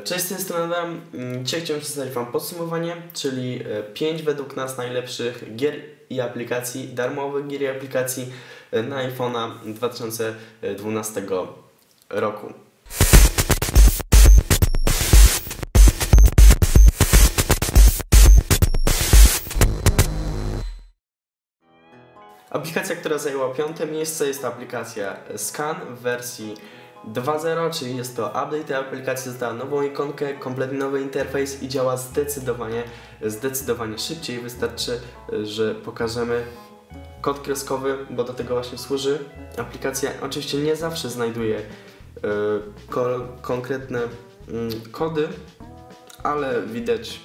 Cześć, z tej strony. Mm, Dzisiaj chciałem przedstawić Wam podsumowanie, czyli 5 według nas najlepszych gier i aplikacji, darmowych gier i aplikacji e, na iPhone'a 2012 roku. Aplikacja, która zajęła piąte miejsce jest aplikacja Scan w wersji 2.0, czyli jest to update tej aplikacji, dostała nową ikonkę, kompletnie nowy interfejs i działa zdecydowanie, zdecydowanie szybciej. Wystarczy, że pokażemy kod kreskowy, bo do tego właśnie służy aplikacja. Oczywiście nie zawsze znajduje y, ko konkretne y, kody, ale widać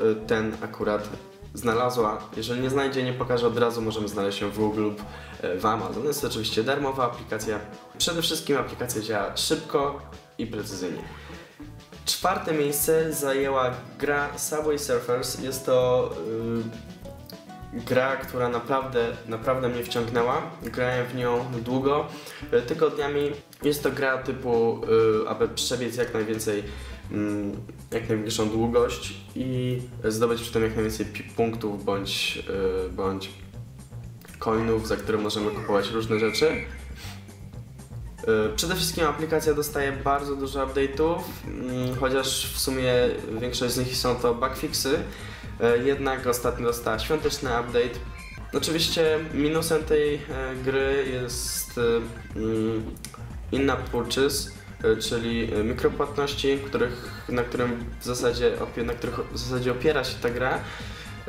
y, ten akurat znalazła. Jeżeli nie znajdzie, nie pokaże od razu, możemy znaleźć ją w Google lub e, w Amazon. Jest to oczywiście darmowa aplikacja. Przede wszystkim aplikacja działa szybko i precyzyjnie. Czwarte miejsce zajęła gra Subway Surfers. Jest to yy, gra, która naprawdę, naprawdę mnie wciągnęła. Grałem w nią długo, yy, tygodniami. Jest to gra typu, yy, aby przebiec jak najwięcej jak największą długość i zdobyć przy tym jak najwięcej punktów bądź, yy, bądź coinów, za które możemy kupować różne rzeczy. Yy, przede wszystkim aplikacja dostaje bardzo dużo update'ów, yy, chociaż w sumie większość z nich są to bugfixy, yy, jednak ostatnio dostała świąteczny update. Oczywiście minusem tej gry jest inna purchase, czyli e, mikropłatności, których, na, którym w zasadzie, na których w zasadzie opiera się ta gra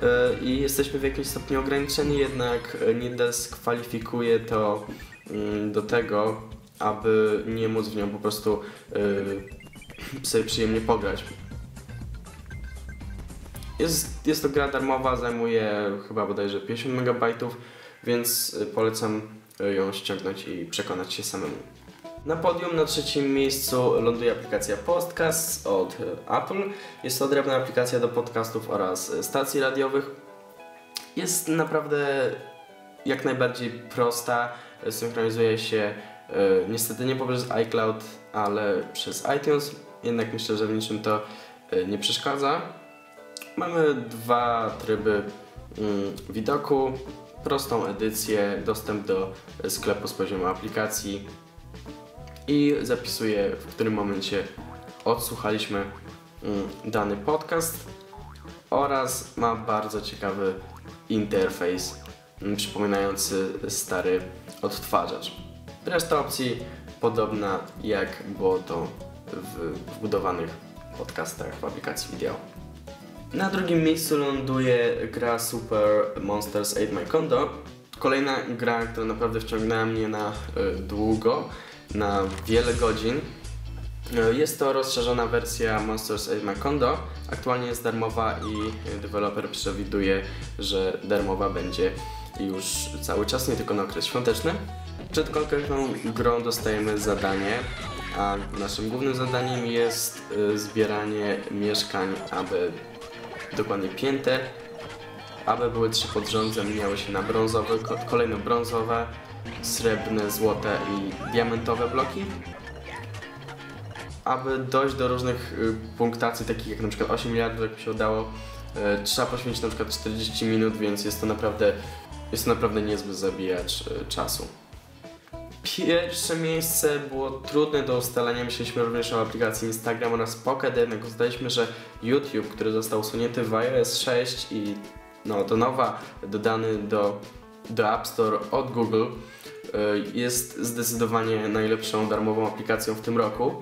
e, i jesteśmy w jakimś stopniu ograniczeni, jednak nie dyskwalifikuje to mm, do tego, aby nie móc w nią po prostu sobie przyjemnie pograć. Jest, jest to gra darmowa, zajmuje chyba bodajże 50 MB, więc polecam ją ściągnąć i przekonać się samemu. Na podium na trzecim miejscu ląduje aplikacja Podcast od Apple. Jest to odrębna aplikacja do podcastów oraz stacji radiowych. Jest naprawdę jak najbardziej prosta, synchronizuje się e, niestety nie poprzez iCloud, ale przez iTunes, jednak myślę, że w niczym to e, nie przeszkadza. Mamy dwa tryby mm, widoku, prostą edycję, dostęp do sklepu z poziomu aplikacji, i zapisuję, w którym momencie odsłuchaliśmy mm, dany podcast oraz ma bardzo ciekawy interfejs mm, przypominający stary odtwarzacz. Reszta opcji podobna jak było to w wbudowanych podcastach w aplikacji wideo. Na drugim miejscu ląduje gra Super Monsters 8 My Condo. Kolejna gra, która naprawdę wciągnęła mnie na y, długo na wiele godzin. E, jest to rozszerzona wersja Monsters Age Macondo. Aktualnie jest darmowa i deweloper przewiduje, że darmowa będzie już cały czas, nie tylko na okres świąteczny. Przed konkretną grą dostajemy zadanie, a naszym głównym zadaniem jest e, zbieranie mieszkań, aby dokładnie pięter, aby były trzy pod rząd, się na brązowe, kolejno brązowe, srebrne, złote i diamentowe bloki. Aby dojść do różnych y, punktacji, takich jak na przykład 8 miliardów, jak mi się udało, y, trzeba poświęcić na przykład 40 minut, więc jest to naprawdę, jest to naprawdę niezły zabijacz y, czasu. Pierwsze miejsce było trudne do ustalenia. Myśleliśmy również o aplikacji Instagram oraz Pocket, jednak uznaliśmy, że YouTube, który został usunięty w iOS 6 i no, do nowa dodany do do App Store od Google e, jest zdecydowanie najlepszą darmową aplikacją w tym roku.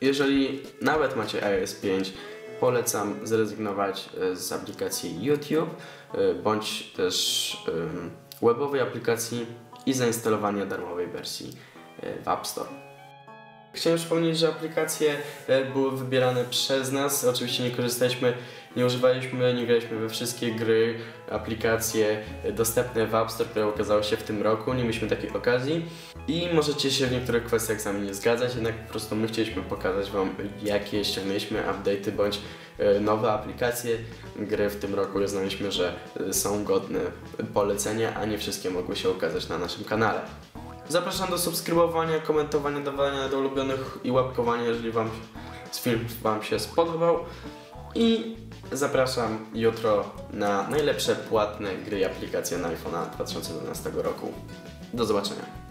Jeżeli nawet macie iOS 5, polecam zrezygnować e, z aplikacji YouTube e, bądź też webowej aplikacji i zainstalowania darmowej wersji w App Store. Chciałem przypomnieć, że aplikacje były wybierane przez nas. Oczywiście nie korzystaliśmy nie używaliśmy, nie graliśmy we wszystkie gry, aplikacje dostępne w App Store, które okazały się w tym roku, nie mieliśmy takiej okazji i możecie się w niektórych kwestiach z nami nie zgadzać, jednak po prostu my chcieliśmy pokazać Wam, jakie ściągnęliśmy update'y bądź e, nowe aplikacje gry w tym roku. Uznaliśmy, że e, są godne polecenia, a nie wszystkie mogły się ukazać na naszym kanale. Zapraszam do subskrybowania, komentowania, dawania do ulubionych i łapkowania, jeżeli Wam film Wam się spodobał i zapraszam jutro na najlepsze płatne gry i aplikacje na iPhone'a 2012 roku. Do zobaczenia.